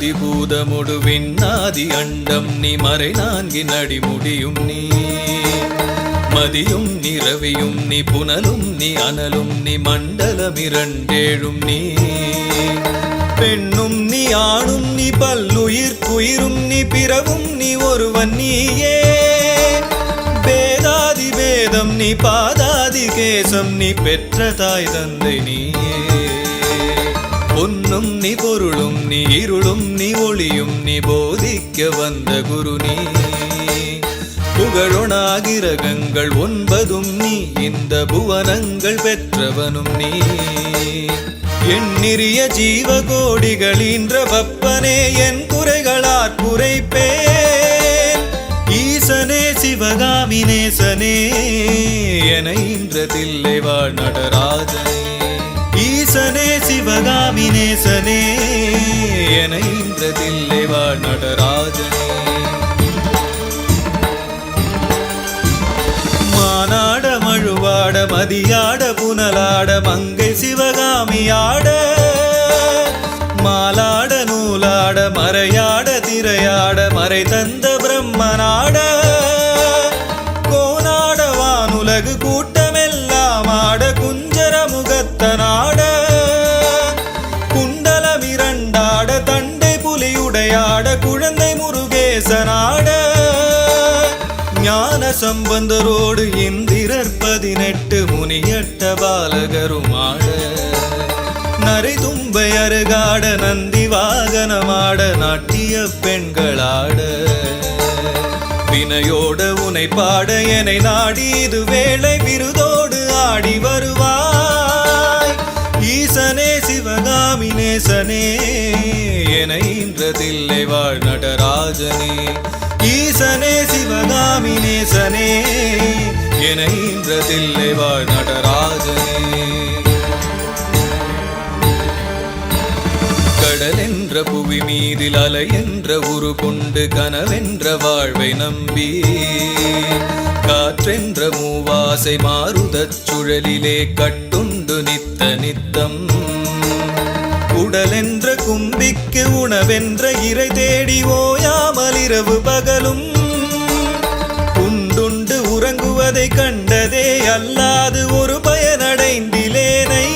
மண்ணாதி பூதமுடு விண்ணாதி அண்டம் நீ மறை நான்கின் அடி முடியும் நீ. மதியும் நீ ரவியும் நீ புனலும் நீ அனலும் நீ மண்டலம் இரண்டேழும் நீ. பெண்ணும் நீ ஆணும் நீ பல்லுயிர் குயிரும் நீ பிறவும் நீ ஒருவன் நீயே. பேதாதி வேதம் நீ பாதாதி கேசம் நீ பெற்ற தாய் தந்தை நீயே. பொன்னும் நீ பொருளும் நீ இருளும் நீ ஒளியும் நீ போதிக்க வந்த குரு நீ புகழொணாகிரகங்கள் ஒன்பதும் நீ இந்த புவனங்கள் பெற்றவனும் நீ. எண்ணிறிய ஜீவகோடிகளீன்ற வப்பனே என் குறைகளார் குறைப்பேன். ஈசனே சிவகாமினேசனே என இன்றதில்லை வாழ் நடராஜனே. நேசனே சிவகாமி நேசனே என இன்றதில்லை வாழ் நடராஜனே. மானாட மழுவாட மதியாட புனலாட மங்கை சிவகாமியாட மாலாட நூலாட மறையாட திரையாட மறை தந்த பிரம்மனாட. கோனாட வானுலகு கூட்டமெல்லாம் ஆட குஞ்சர முகத்த நாட சம்பந்தரோடு இந்திரர் பதினெட்டு முனியட்ட பாலகருமாட. நரை தும்பை அருகாட நந்தி வாகனமாட நாட்டிய பெண்களாட. வினையோட உனை பாட எனை நாடி இது வேளை விருதோடு ஆடி வருவாய். ஈசனே சிவகாமி நேசனே என இன்றதில்லை வாழ் நடராஜனே. நேசனே சிவகாமி நேசனே என இன்றதில்லை வாழ் நடராஜனே. கடல் என்ற புவி மீதில் அலை என்ற உரு கொண்டு கனவென்ற வாழ்வை நம்பி காற்றென்ற மூவாசை மாறுதச் சுழலிலே கட்டுண்டு நித்த நித்தம். உடலென்ற கும்பிக்கு உணவென்ற இறை தேடி ஓயாமல் இரவு பகலும். உண்டுண்டு உறங்குவதை கண்டதே அல்லாது ஒரு பயனடைந்திலேனை.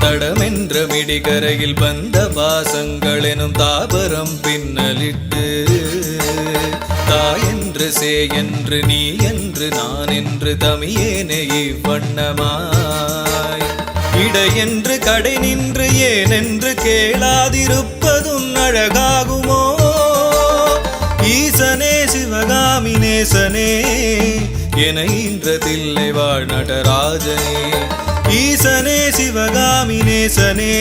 தடமென்ற மிடிகரையில் வந்த பாசங்கள் எனும் தாபரம் பின்னலிட்டு தாய் என்று சே என்று நீ என்று நான் என்று தமியேனே இவ்வண்ணமாய் இடையென்று கடை நின்று ஏனென்று கேளாதிருப்பதும் அழகாகுமோ? ஈசனே சிவகாமி நேசனே என இன்றதில்லை வாழ் நடராஜனே. ஈசனே சிவகாமி நேசனே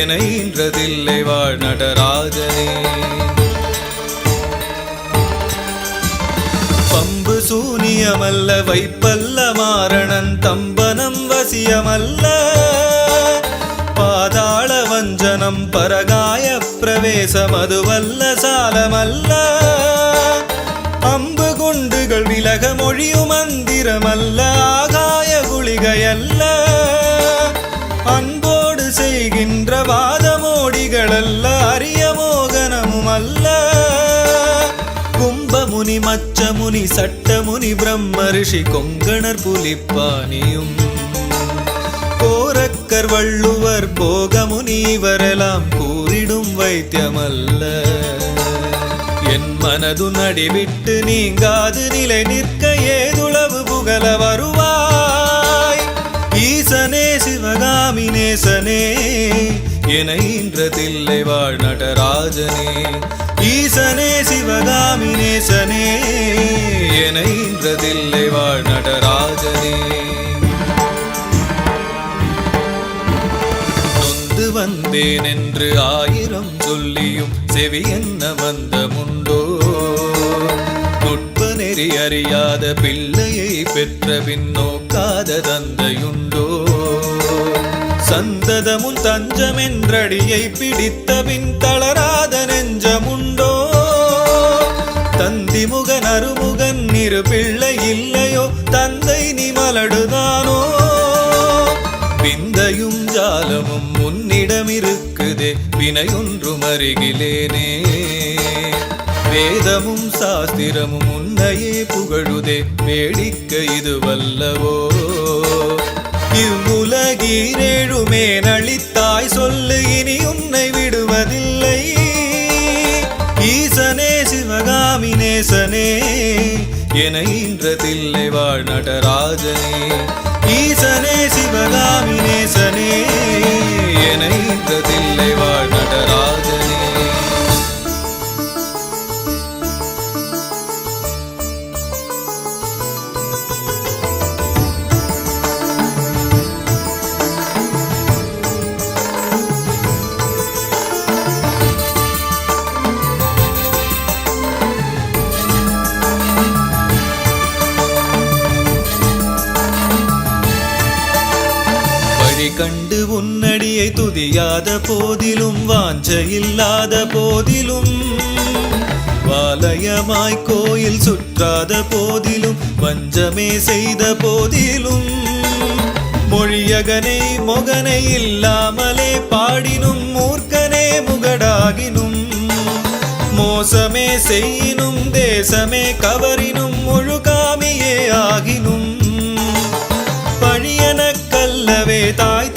என இன்றதில்லை வாழ் நடராஜனே. பம்பு சூனியமல்ல வைப்பல்ல மாரணன் தம்பனம் வசியமல்ல பாதாள வஞ்சனம் பரகாய பிரவேசம் அதுவல்ல சாலமல்ல. அம்பு குண்டுகள் விலக மொழியும் மந்திரமல்ல ஆகாய குளிகையல்ல. அன்போடு செய்கின்ற வாதமோடிகளல்ல அரிய மோகனமும் அல்ல கும்பமுனி மச்சமுனி சட்டமுனி பிரம்ம ரிஷி கொங்கணர் புலிப்பானியும் கோரக்கர் வள்ளுவர் போகமுனி இவரெல்லாம் கூறிடும் வைத்தியமல்ல. என் மனது நடிவிட்டு நீங்காது நிலை நிற்க ஏதுளவு புகழ வருவாய். ஈசனே சிவகாமி நேசனே என இன்றதில்லை வாழ் நடராஜனே. ஈசனே சிவகாமி நேசனே என இன்றதில்லை வாழ் நடராஜனே. வந்தேன் என்று ஆயிரம் சொல்லியும் செவி என்ன வந்த முண்டோ நுட்ப நெறி அறியாத பிள்ளையை பெற்ற பின் நோக்காத தந்தையுண்டோ? சந்ததமும் தஞ்சம் என்றடியை பிடித்த பின் தளராத நெஞ்சமுண்டோ? தந்திமுகன் அருமுகன் இரு பிள்ளை இல்லையோ? தந்தை நீ மலடுதானோ விந்தையும் வினை ஒன்றும் அருகிலேனே வேதமும் சாஸ்திரமும் உன்னையே புகழுதே. வேடிக்க இது வல்லவோ இவ்வுலகீரேழுமே நளித்தாய் சொல்லு இனி உன்னை விடுவதில்லை. ஈசனே சிவகாமி நேசனே என இன்றதில்லை வாழ் நடராஜனே. ஈசனே சிவகாமி நேசனே என இன்றதில்லை துதியாத போதிலும் வாஞ்சையில்லாத போதிலும் வாலயமாய் கோயில் சுற்றாத போதிலும் வஞ்சமே செய்த போதிலும் மொழியகனை மொகனை இல்லாமலே பாடினும் மூர்க்கனே முகடாகினும் மோசமே செய்யினும் தேசமே கவரினும் முழுகாமியே ஆகினும் பழியன கல்லவே தாய்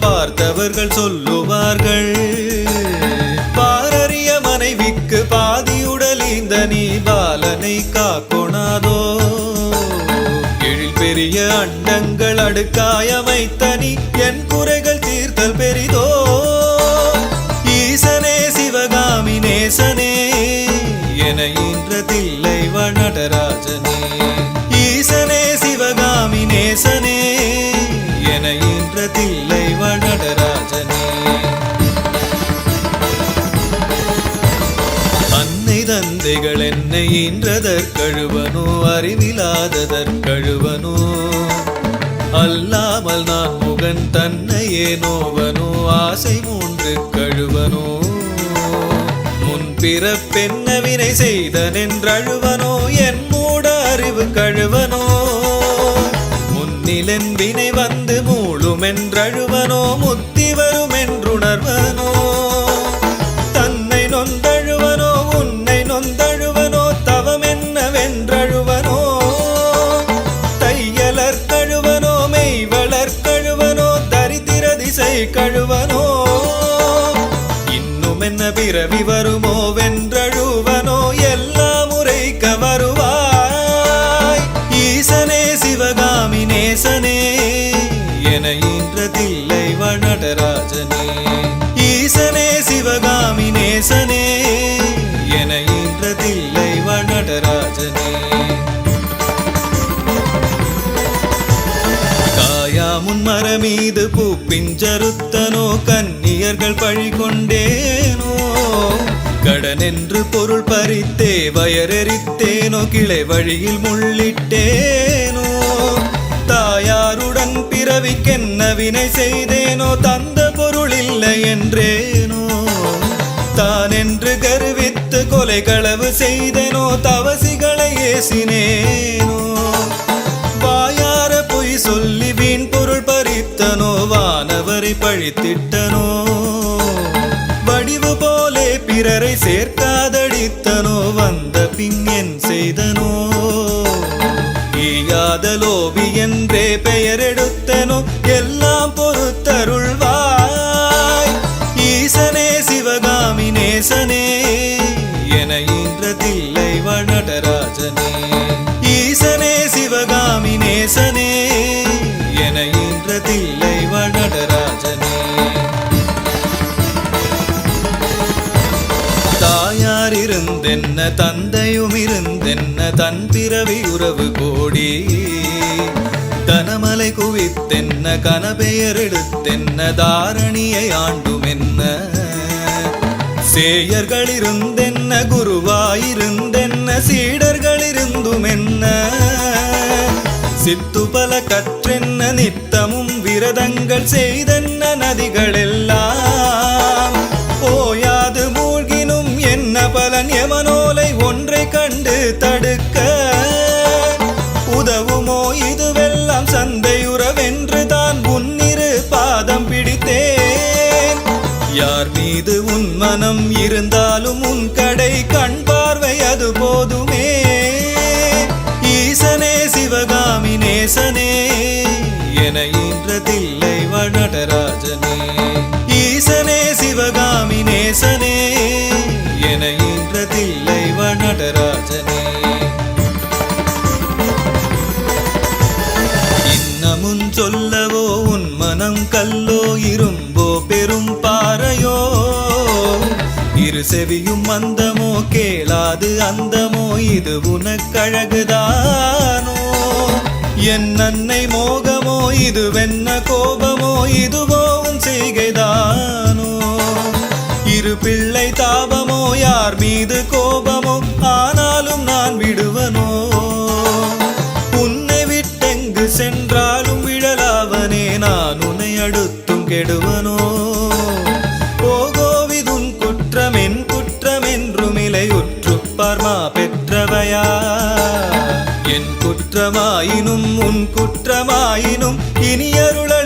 பார்த்தவர்கள் சொல்லுவார்கள். பாரறிய மனைவிக்கு பாதி உடலிந்த நீ பாலனை காக்கொணாதோ எழில் பெரிய அண்டங்கள் அடுக்காயமைத்த நீ என் குறைகள் தீர்த்தல் பெரிதோ. ஈசனே சிவகாமி நேசனே என இன்றதில்லை வனடராஜனே. ஈசனே சிவகாமி நேசனே என இன்றதில்லை வனடராஜனே அன்னை தந்தைகள் என்னை ஈன்றதற்கழுவனோ அறிவிலாததற்கழுவனோ அல்லாமல் நான் முகன் தன்னையே நோவனோ ஆசை மூன்று கழுவனோ. முன்பிறப்பென்ன வினை செய்தனென்றழுவனோ என் மூட அறிவு கழுவனோ. நிலன்பினை வந்து மூழுமென்றழுவனோ முத்தி வருமென்றுணர்வனோ. மரமீது பிஞ்சறுத்தனோ கன்னியர்கள் பழி கொண்டேனோ? கடனென்று பொருள் பறித்தே வயரெறித்தேனோ கிளை வழியில் முள்ளிட்டேனோ? தாயாருடன் பிறவிக்கென்ன வினை செய்தேனோ? தந்த பொருள் இல்லை என்றேனோ? தான் என்று கருவித்து கொலை களவு செய்தேனோ? தவசிகளை ஏசினேனோ? வாயார பொய் சொல்லி வீண் வானவரை பழித்திட்டனோ? வடிவு போலே பிறரை சேர்க்காதடித்தனோ? வந்த பின் என் செய்தனோ? ஈயாத லோபி என்றே பெயரெடுத்தனோ இருந்தென்ன தந்தையும் இருந்தென்ன தன் பிறவி உறவு கோடி. தனமலை குவித்தென்ன கனபெயர் எடுத்தென்ன தாரணியை ஆண்டுமென்ன சேயர்கள் இருந்தென்ன குருவாயிருந்தென்ன சீடர்கள் இருந்துமென்ன சித்து பல கற்றென்ன நித்தமும் விரதங்கள் செய்தென்ன நதிகளெல்லாம் இருந்தாலும் உன் கடை கண்ப செவியும் மந்தமோ கேளாது அந்தமோ இது உனக்கழகுதானோ? என் அன்னை மோகமோ இது வெண்ண கோபமோ இதுவோ உன் செய்கைதானோ? இரு பிள்ளை தாபமோ யார் மீது கோபமோ ஆனாலும் நான் விடுவனோ? உன்னை விட்டெங்கு சென்றாலும் விழலாவனே நான் உன்னை அடுத்தும் கெடுவனோ? குற்றமாயினும் உன் குற்றமாயினும் இனியருள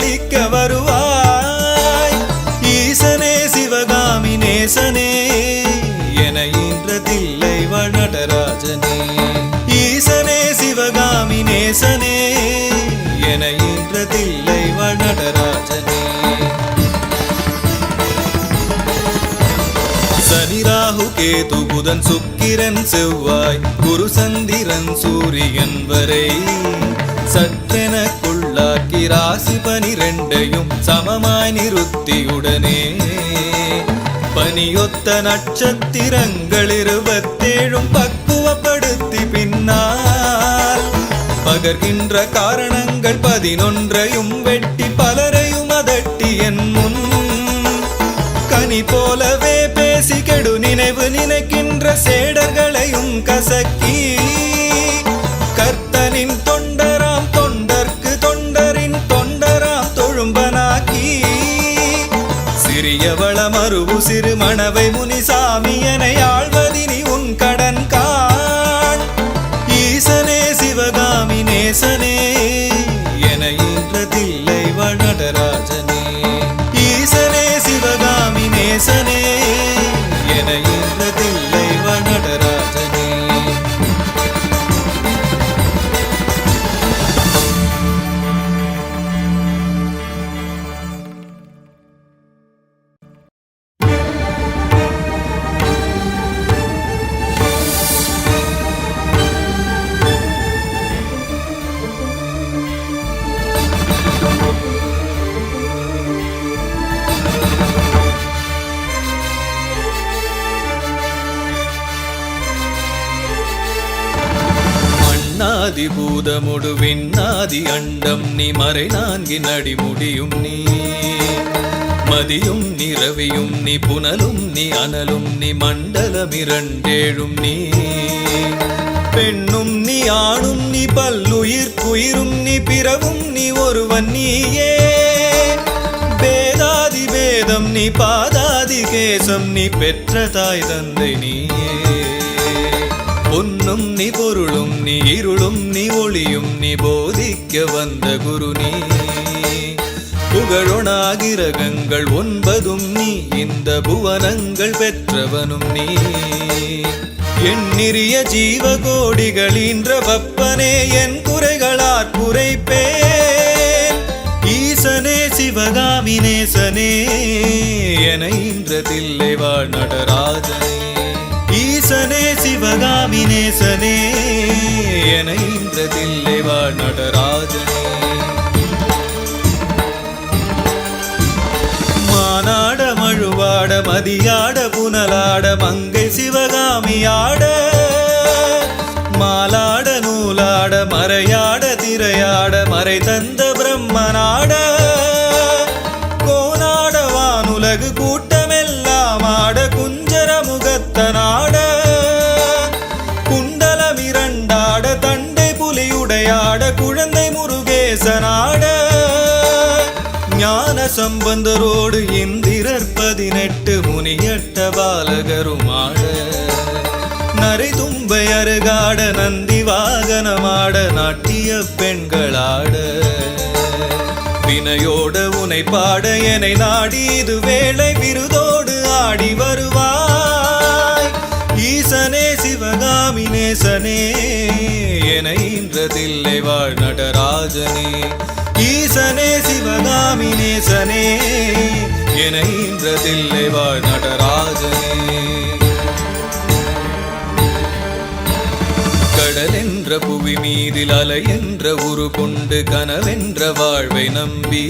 கேது புதன் சுக்கிரன் செவ்வாய் குரு சந்திரன் சூரியன் வரை. சற்றென கொள்ளாக்கி ராசி பனிரெண்டையும் சமமாய் நிறுத்தியுடனே பனியொத்த நட்சத்திரங்கள் இருபத்தேழும் பக்குவப்படுத்தி பின்னால். பகர்கின்ற காரணங்கள் பதினொன்றையும் வெட்டி பலரையும் அதட்டி என் முன். சேடர்களையும் கசக்கி. கர்த்தனின் தொண்டராம் தொண்டர்க்கு தொண்டரின் தொண்டராம் தொழும்பனாக்கி. சிறியவள மறுவு சிறு மணவை முனிசா மண்ணாதி விண்ணாதி அண்டம் நீ மறை நான்கின் அடிமுடியும் நீ. மதியும் நிறவியும் நீ புனலும் நீ அனலும் நீ மண்டலமிரண்டேழும் நீ. பெண்ணும் நீ ஆணும் நீ பல்லுயிர் குயிரும் நீ பிறவும் நீ ஒருவன் நீயே. பேதாதி வேதம் நீ பாதாதி கேசம் நீ பெற்ற தாய் தந்தை நீயே. பொன்னும் நீ பொருளும் நீ இருளும் நீ ஒளியும் நீ போதிக்க வந்த குரு நீ புகழொணாகிரகங்கள் ஒன்பதும் நீ இந்த புவனங்கள் பெற்றவனும் நீ. எண்ணிறிய ஜீவ ஜீவகோடிகளீன்ற வப்பனே என் குறைகளார் குறைப்பேன். ஈசனே சிவகாமினேசனே என இன்றதில்லை வாழ் நடராஜனே. நேசனே சிவகாமி நேசனே என இன்றதில்லை வாழ் நடராஜனே. மானாட மழுவாட மதியாட புனலாட மங்கை சிவகாமியாட. மாலாட நூலாட மறையாட திரையாட மறை தந்த பிரம்மனாட. சம்பந்தரோடு இந்திரர் பதினெட்டு முனியட்ட பாலகருமாட. நரை தும்பை அருகாட நந்தி வாகனமாட நாட்டிய பெண்களாட. வினையோட உனை பாட எனை நாடி இது வேளை விருதோடு ஆடி வருவாய். ஈசனே சிவகாமி நேசனே என இன்றதில்லை வாழ் நடராஜனே. நேசனே சிவகாமி நேசனே என இன்றதில்லை வாழ் நடராஜனே. கடல் என்ற புவி மீதில் அலை என்ற உரு கொண்டு கனவென்ற வாழ்வை நம்பி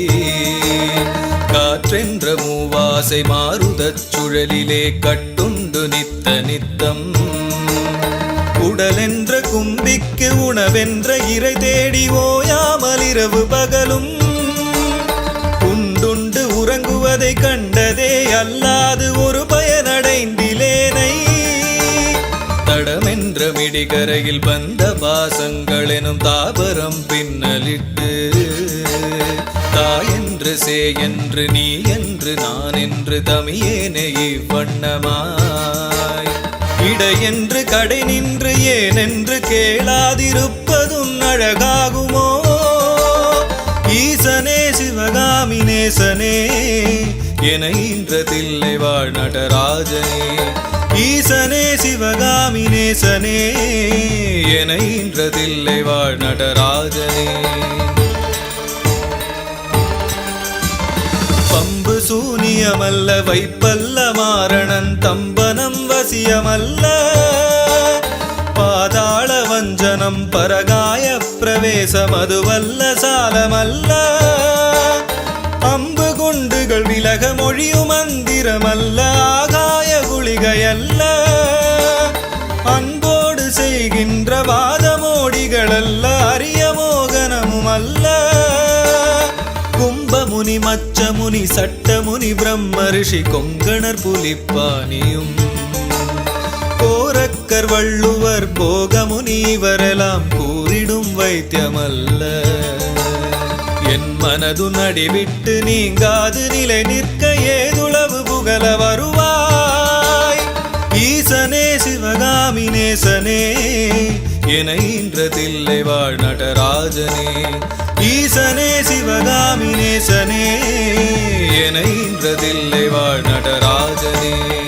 காற்றென்ற மூவாசை மாறுதச் சுழலிலே கட்டுண்டு நித்த நித்தம். உடலென்ற கும்பிக்கு உணவென்ற இறை தேடி ஓயாமல் இரவு பகலும். உண்டுண்டு உறங்குவதை கண்டதே அல்லாது ஒரு பயனடைந்திலேனை. தடமென்ற மிடிகரையில் வந்த பாசங்கள் எனும் தாபரம் பின்னலிட்டு தாய் என்று சே என்று நீ என்று நான் என்று தமியேனே இவ்வண்ணமாய் இடையென்று கடை நின்று ஏனென்று கேளாதிருப்பதும் அழகாகுமோ? ஈசனே சிவகாமி நேசனே என இன்றதில்லை வாழ் நடராஜனே. ஈசனே சிவகாமி நேசனே என இன்றதில்லை வாழ் நடராஜனே. பம்பு சூனியமல்ல வைப்பல்ல மாரணன் தம்பனம் வசியமல்ல பாதாள வஞ்சனம் பரகாய பிரவேசம் அதுவல்ல சாலமல்ல. அம்பு குண்டுகள் விலக மொழியும் மந்திரமல்ல ஆகாய குளிகையல்ல. அன்போடு செய்கின்ற வாதமோடிகளல்ல அரிய மோகனமும் அல்ல கும்பமுனி மச்சமுனி சட்டமுனி பிரம்ம ரிஷி கொங்கணர் புலிப்பானியும். கோரக்கர் வள்ளுவர் போகமுனி இவரெல்லாம் கூறிடும் வைத்தியமல்ல. என் மனது நடிவிட்டு நீங்காது நிலை நிற்க ஏதுளவு புகழ வருவாய். ஈசனே சிவகாமி நேசனே என இன்றதில்லை வாழ் நடராஜனே. ஈசனே சிவகாமி நேசனே என இன்றதில்லை வாழ் நடராஜனே.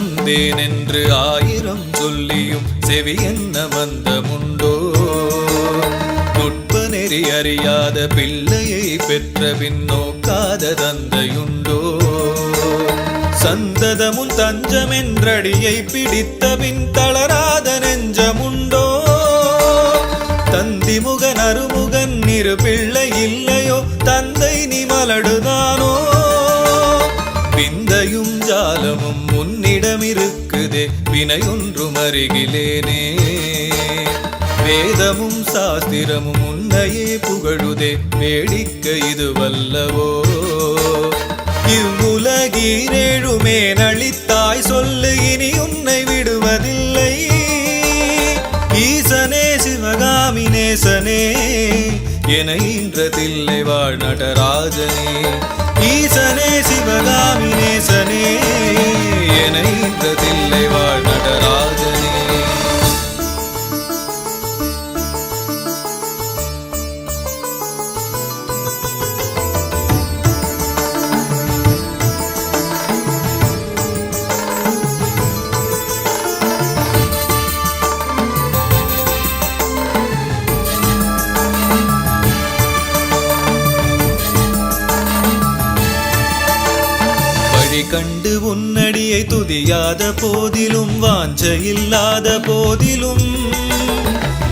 வந்தேன் என்று ஆயிரம் சொல்லியும் செவி என்ன வந்தமுண்டோ? நுட்ப நெறி அறியாத பிள்ளையை பெற்ற பின் நோக்காத தந்தையுண்டோ? சந்ததமும் தஞ்சமென்றடியை பிடித்த பின் தளராத நெஞ்சமுண்டோ? தந்திமுகன் அருமுகன் இரு பிள்ளை இல்லையோ? தந்தை நீ மலடுதானோ வினையொன்றும் அருகிலேனே. வேதமும் சாஸ்திரமும் உன்னையே புகழுதே. வேடிக்க இது வல்லவோ இவ்வுலகீரேழுமே நளித்தாய் சொல்லு இனி உன்னை விடுவதில்லை. ஈசனே சிவகாமி நேசனே என இன்றதில்லை வாழ் நடராஜனே. ஈசனே சிவகாமி நேசனே உன்னடியை துதியாத போதிலும் வாஞ்சையில்லாத போதிலும்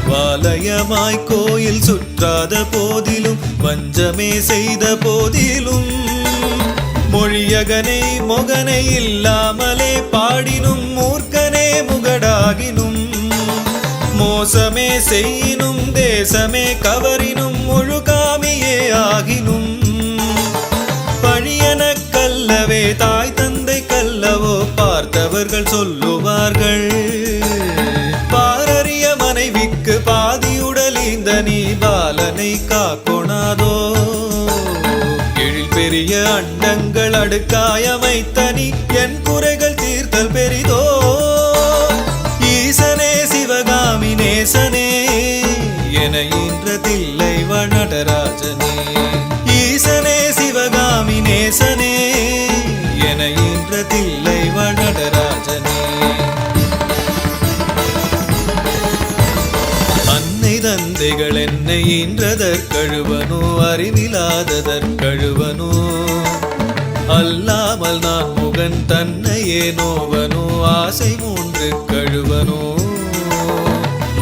வாலயமாய் கோயில் சுற்றாத போதிலும் வஞ்சமே செய்த போதிலும் மொழியகனை மொகனை இல்லாமலே பாடினும் மூர்க்கனே முகடாகினும் மோசமே செய்யினும் தேசமே கவரினும் முழுகாமியே ஆகினும் பழியன கல்லவே தாய் பார்த்தவர்கள் சொல்லுவார்கள். பாரறிய மனைவிக்கு பாதியுடல் இந்த நீ பாலனை காக்கொணாதோ எழில் பெரிய அண்டங்கள் அடுக்காயமைத்த நீ என் குறைகள் என்னை ஈன்றதற்கழுவனோ அறிவிலாததற்கழுவனோ அல்லாமல் நான் முகன் தன்னையே நோவனோ ஆசை மூன்று கழுவனோ?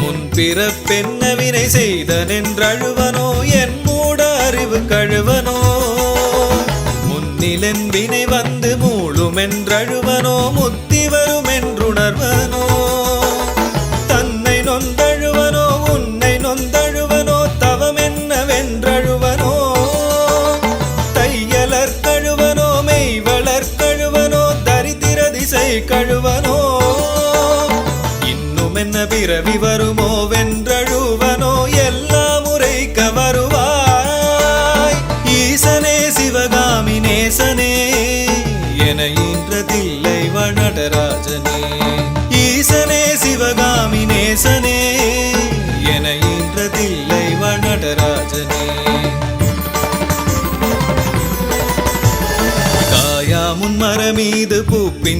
முன்பிறப்பென்னவினை செய்தனென்றழுவனோ என் மூட அறிவு கழுவனோ? முன்னிலன் வினை வந்து மூழுமென்றழுவனோ முத்தி வருமென்றுணர்வனோ?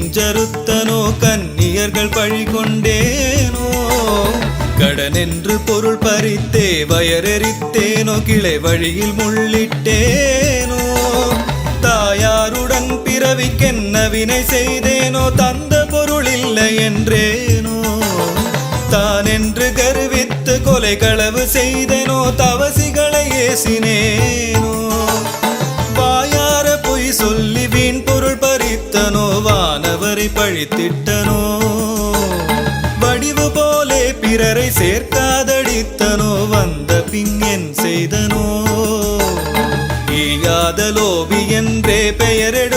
நெஞ்சறுத்தனோ பிஞ்சறுத்தனோ கன்னியர்கள் பழி கொண்டேனோ? கடனென்று பொருள் பறித்தே வயரெறித்தேனோ கிளை வழியில் முள்ளிட்டேனோ? தாயாருடன் பிறவிக்கென்ன வினை செய்தேனோ? தந்த பொருள் இல்லை என்றேனோ? தான் என்று கருவித்து கொலை களவு செய்தேனோ? தவசிகளை ஏசினேனோ? வாயார பொய் சொல்லி வீண் பொருள் பிறரை பழித்திட்டனோ? வடிவு போலே பிறரை சேர்க்காதடித்தனோ? வந்த பின் என் செய்தனோ? ஈயாத லோபி என்றே பெயரெடுத்தனோ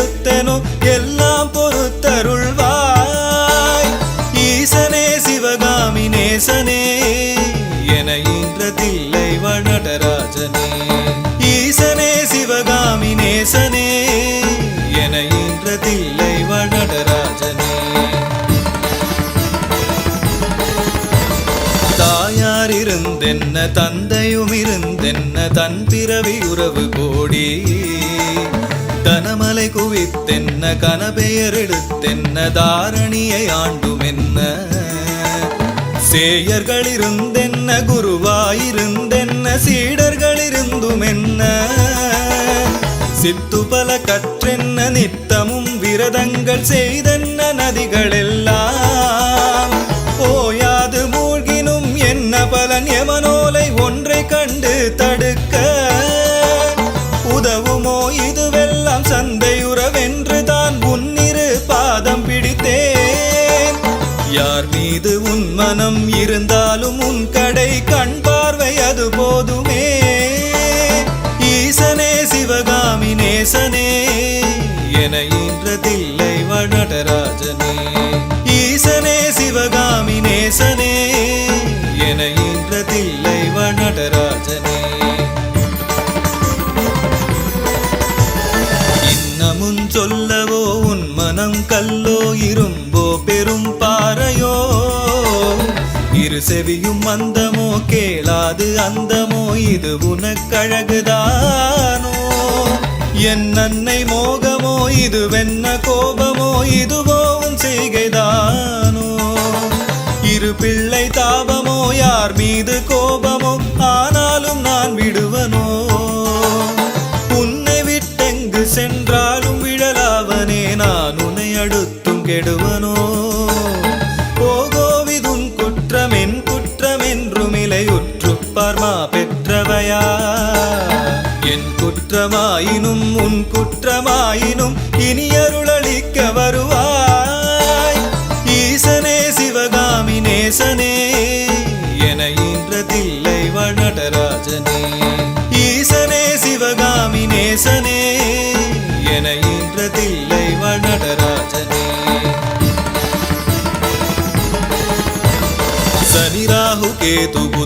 இருந்தென்ன தந்தையும் இருந்தென்ன தன் பிறவி உறவு கோடி. தனமலை குவித்தென்ன கனபெயர் எடுத்தென்ன தாரணியை ஆண்டுமென்ன சேயர்கள் இருந்தென்ன குருவாயிருந்தென்ன சீடர்கள் இருந்துமென்ன சித்துபல கற்றென்ன நித்தமும் விரதங்கள் செய்தென்ன நதிகள் கடை கேள்வியும் மந்தமோ கேளாது அந்தமோ இது உனக்கழகுதானோ? என் அன்னை மோகமோ இது வெண்ண கோபமோ இதுவோ உன் செய்கைதானோ? இரு பிள்ளை தாபமோ யார் மீது கோபமோ ஆனாலும் நான் விடுவனோ? உன்னை விட்டெங்கு சென்றாலும் விழலாவனே நான் உன்னை அடுத்தும் கெடுவனோ? குற்றமாயினும் உன் குற்றமாயினும் இனி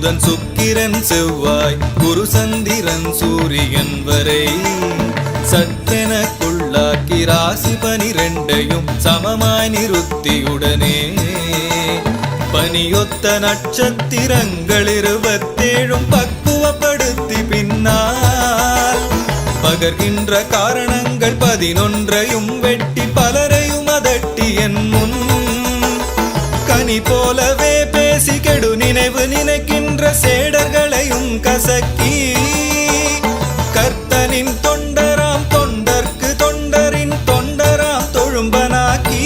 புதன் சுக்கிரன் செவ்வாய் குரு சந்திரன் சூரியன் வரை. சட்டெனக்குள்ளாக்கி ராசி பனிரெண்டையும் சமமாய் நிறுத்தியுடனே பனியொத்த நட்சத்திரங்கள் இருபத்தேழும் பக்குவப்படுத்தி பின்னால். பகர்கின்ற காரணங்கள் பதினொன்றையும் வெட்டி பலரையும் அதட்டி என் முன். கனி போ கசக்கி கர்த்தனின் தொண்டராம் தொண்டர்க்கு தொண்டரின் தொண்டராம் தொழும்பனாக்கி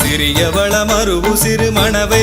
சிறியவள மறுவு சிறு மணவை